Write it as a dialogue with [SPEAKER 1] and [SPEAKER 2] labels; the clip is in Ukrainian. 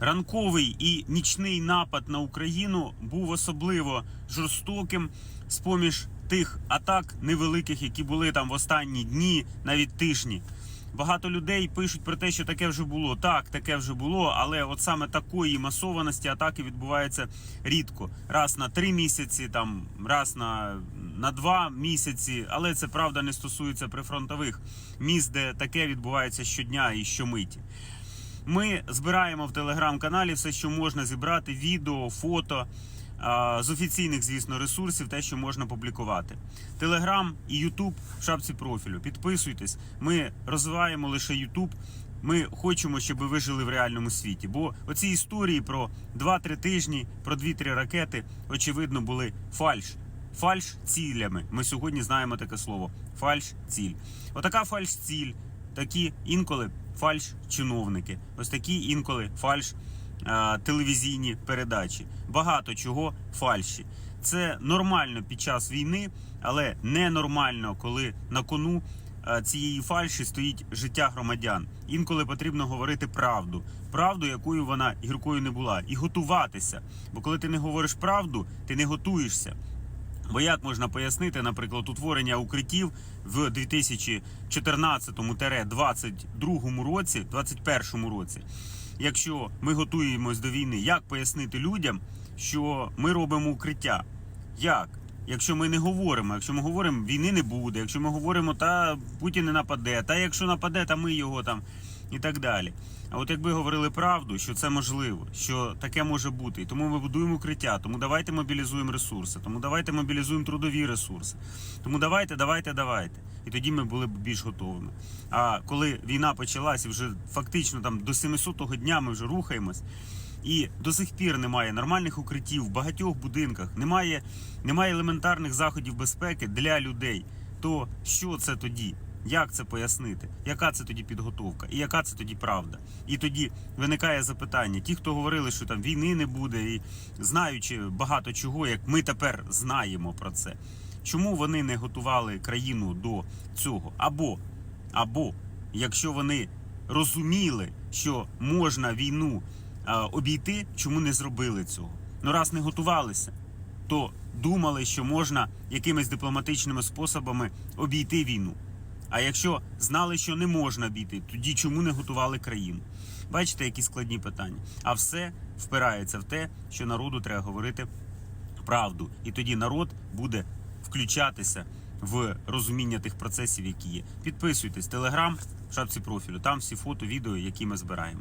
[SPEAKER 1] ранковий і нічний напад на Україну був особливо жорстоким з поміж тих атак невеликих, які були там в останні дні, навіть тижні. Багато людей пишуть про те, що таке вже було. Так, таке вже було, але от саме такої масованості атаки відбуваються рідко. Раз на три місяці, там раз на, на два місяці. Але це правда не стосується прифронтових міст, де таке відбувається щодня і щомиті. Ми збираємо в телеграм-каналі все, що можна зібрати: відео, фото. З офіційних, звісно, ресурсів, те, що можна публікувати. Телеграм і Ютуб в шапці профілю. Підписуйтесь. Ми розвиваємо лише Ютуб. Ми хочемо, щоб ви жили в реальному світі. Бо оці історії про 2-3 тижні, про 2-3 ракети, очевидно, були фальш. Фальш цілями. Ми сьогодні знаємо таке слово. Фальш ціль. Отака фальш ціль. Такі інколи фальш чиновники. Ось такі інколи фальш е, телевізійні передачі. Багато чого фальші. Це нормально під час війни, але ненормально, коли на кону е, цієї фальші стоїть життя громадян. Інколи потрібно говорити правду, правду, якою вона гіркою не була, і готуватися. Бо коли ти не говориш правду, ти не готуєшся. Бо як можна пояснити, наприклад, утворення укриттів в 2014-22 році, 21 році, якщо ми готуємось до війни, як пояснити людям, що ми робимо укриття? Як? Якщо ми не говоримо, якщо ми говоримо, війни не буде, якщо ми говоримо, та Путін не нападе, та якщо нападе, та ми його там і так далі. А от якби говорили правду, що це можливо, що таке може бути, і тому ми будуємо укриття, тому давайте мобілізуємо ресурси, тому давайте мобілізуємо трудові ресурси. Тому давайте, давайте, давайте. І тоді ми були б більш готовими. А коли війна почалась, і вже фактично там до 700-го дня ми вже рухаємось. І до сих пір немає нормальних укриттів в багатьох будинках, немає, немає елементарних заходів безпеки для людей. То що це тоді? Як це пояснити? Яка це тоді підготовка? І яка це тоді правда? І тоді виникає запитання: ті, хто говорили, що там війни не буде, і знаючи багато чого, як ми тепер знаємо про це, чому вони не готували країну до цього? Або, або якщо вони розуміли, що можна війну а, обійти, чому не зробили цього? Ну раз не готувалися, то думали, що можна якимись дипломатичними способами обійти війну. А якщо знали, що не можна обійти, тоді чому не готували країну? Бачите, які складні питання. А все впирається в те, що народу треба говорити правду, і тоді народ буде включатися в розуміння тих процесів, які є. Підписуйтесь, телеграм в шапці профілю. Там всі фото, відео, які ми збираємо.